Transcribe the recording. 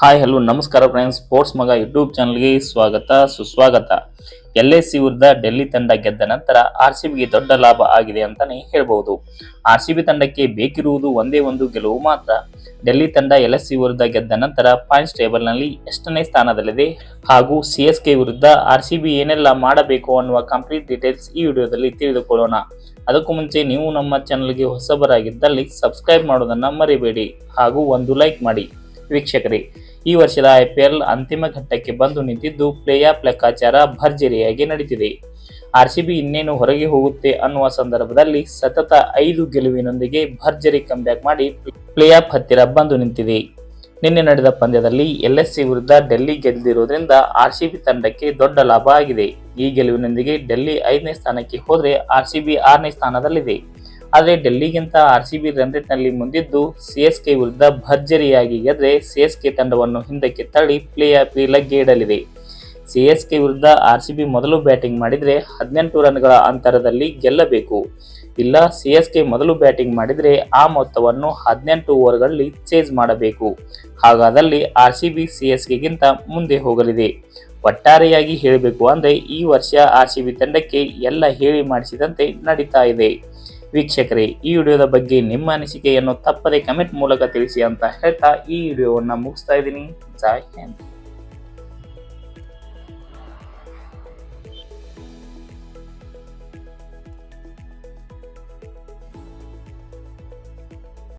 Hi, hello, ನಮಸ್ಕಾರ friends sports ಮಗ YouTube ಚಾನಲ್ಗೆ ಸ್ವಾಗತ, ಸುಸ್ವಾಗತ. ಎಲ್ ಎಸ್ ಸಿ ವಿರುದ್ಧ ಡೆಲ್ಲಿ ತಂಡ ಗೆದ್ದ ನಂತರ ಆರ್ ಸಿ ಬಿಗೆ ದೊಡ್ಡ ಲಾಭ ಆಗಿದೆ ಅಂತಾನೆ ಹೇಳ್ಬಹುದು ಆರ್ ಸಿ ಬಿ ತಂಡಕ್ಕೆ ಬೇಕಿರುವುದು ಒಂದೇ ಒಂದು ಗೆಲುವು ಮಾತ್ರ. ಡೆಲ್ಲಿ ತಂಡ ಎಲ್ ಎಸ್ ಸಿ ವಿರುದ್ಧ ಗೆದ್ದ ನಂತರ ಪಾಯಿಂಟ್ಸ್ ಟೇಬಲ್ನಲ್ಲಿ ಎಷ್ಟನೇ ಸ್ಥಾನದಲ್ಲಿದೆ ಹಾಗೂ ಸಿ ಎಸ್ ಕೆ ವಿರುದ್ಧ ಆರ್ ಸಿ ಬಿ ಏನೆಲ್ಲ ಮಾಡಬೇಕು ಅನ್ನುವ ಕಂಪ್ಲೀಟ್ ಡೀಟೇಲ್ಸ್ ಈ ವಿಡಿಯೋದಲ್ಲಿ ತಿಳಿದುಕೊಳ್ಳೋಣ. ಅದಕ್ಕೂ ಮುಂಚೆ ನೀವು ನಮ್ಮ ಚಾನಲ್ಗೆ ಹೊಸಬರಾಗಿದ್ದಲ್ಲಿ ಸಬ್ಸ್ಕ್ರೈಬ್ ಮಾಡೋದನ್ನ ಮರಿಬೇಡಿ ಹಾಗೂ ಒಂದು ಲೈಕ್ ಮಾಡಿ. ವೀಕ್ಷಕರೇ, ಈ ವರ್ಷದ ಐಪಿಎಲ್ ಅಂತಿಮ ಘಟ್ಟಕ್ಕೆ ಬಂದು ನಿಂತಿದ್ದು ಪ್ಲೇ ಆಫ್ ಲೆಕ್ಕಾಚಾರ ಭರ್ಜರಿಯಾಗಿ ನಡೀತಿದೆ. ಆರ್ಸಿಬಿ ಇನ್ನೇನು ಹೊರಗೆ ಹೋಗುತ್ತೆ ಅನ್ನುವ ಸಂದರ್ಭದಲ್ಲಿ ಸತತ ಐದು ಗೆಲುವಿನೊಂದಿಗೆ ಭರ್ಜರಿ ಕಂಬ್ಯಾಕ್ ಮಾಡಿ ಪ್ಲೇ ಆಫ್ ಹತ್ತಿರ ಬಂದು ನಿಂತಿದೆ. ನಿನ್ನೆ ನಡೆದ ಪಂದ್ಯದಲ್ಲಿ ಎಲ್ಎಸ್ಸಿ ವಿರುದ್ಧ ಡೆಲ್ಲಿ ಗೆದ್ದಿರುವುದರಿಂದ ಆರ್ಸಿಬಿ ತಂಡಕ್ಕೆ ದೊಡ್ಡ ಲಾಭ ಆಗಿದೆ. ಈ ಗೆಲುವಿನೊಂದಿಗೆ ಡೆಲ್ಲಿ ಐದನೇ ಸ್ಥಾನಕ್ಕೆ ಹೋದರೆ ಆರ್ಸಿಬಿ ಆರನೇ ಸ್ಥಾನದಲ್ಲಿದೆ. ಆದರೆ ಡೆಲ್ಲಿಗಿಂತ ಆರ್ ಸಿ ಬಿ ರನ್ ರೇಟ್ನಲ್ಲಿ ಮುಂದಿದ್ದು ಸಿಎಸ್ಕೆ ವಿರುದ್ಧ ಭರ್ಜರಿಯಾಗಿ ಗೆದ್ರೆ ಸಿಎಸ್ಕೆ ತಂಡವನ್ನು ಹಿಂದಕ್ಕೆ ತಳ್ಳಿ ಪ್ಲೇ ಆಫ್ ಇಡಲಿದೆ. ಸಿಎಸ್ಕೆ ವಿರುದ್ಧ ಆರ್ ಸಿ ಬಿ ಮೊದಲು ಬ್ಯಾಟಿಂಗ್ ಮಾಡಿದರೆ ಹದಿನೆಂಟು ರನ್ಗಳ ಅಂತರದಲ್ಲಿ ಗೆಲ್ಲಬೇಕು. ಇಲ್ಲ ಸಿಎಸ್ಕೆ ಮೊದಲು ಬ್ಯಾಟಿಂಗ್ ಮಾಡಿದರೆ ಆ ಮೊತ್ತವನ್ನು ಹದಿನೆಂಟು ಓವರ್ಗಳಲ್ಲಿ ಚೇಸ್ ಮಾಡಬೇಕು. ಹಾಗಾದಲ್ಲಿ ಆರ್ ಸಿ ಆರ್ಸಿಬಿ ಸಿಎಸ್ಕೆಗಿಂತ ಮುಂದೆ ಹೋಗಲಿದೆ. ಒಟ್ಟಾರೆಯಾಗಿ ಹೇಳಬೇಕು ಅಂದರೆ ಈ ವರ್ಷ ಆರ್ ಸಿ ಬಿ ತಂಡಕ್ಕೆ ಎಲ್ಲ ಹೇಳಿ ಮಾಡಿಸಿದಂತೆ ನಡೀತಾ ಇದೆ. ವೀಕ್ಷಕರೇ, ಈ ವಿಡಿಯೋದ ಬಗ್ಗೆ ನಿಮ್ಮ ಅನಿಸಿಕೆಯನ್ನು ತಪ್ಪದೆ ಕಮೆಂಟ್ ಮೂಲಕ ತಿಳಿಸಿ ಅಂತ ಹೇಳ್ತಾ ಈ ವಿಡಿಯೋವನ್ನು ಮುಗಿಸ್ತಾ ಇದ್ದೀನಿ. ಜೈ ಹಿಂದ್.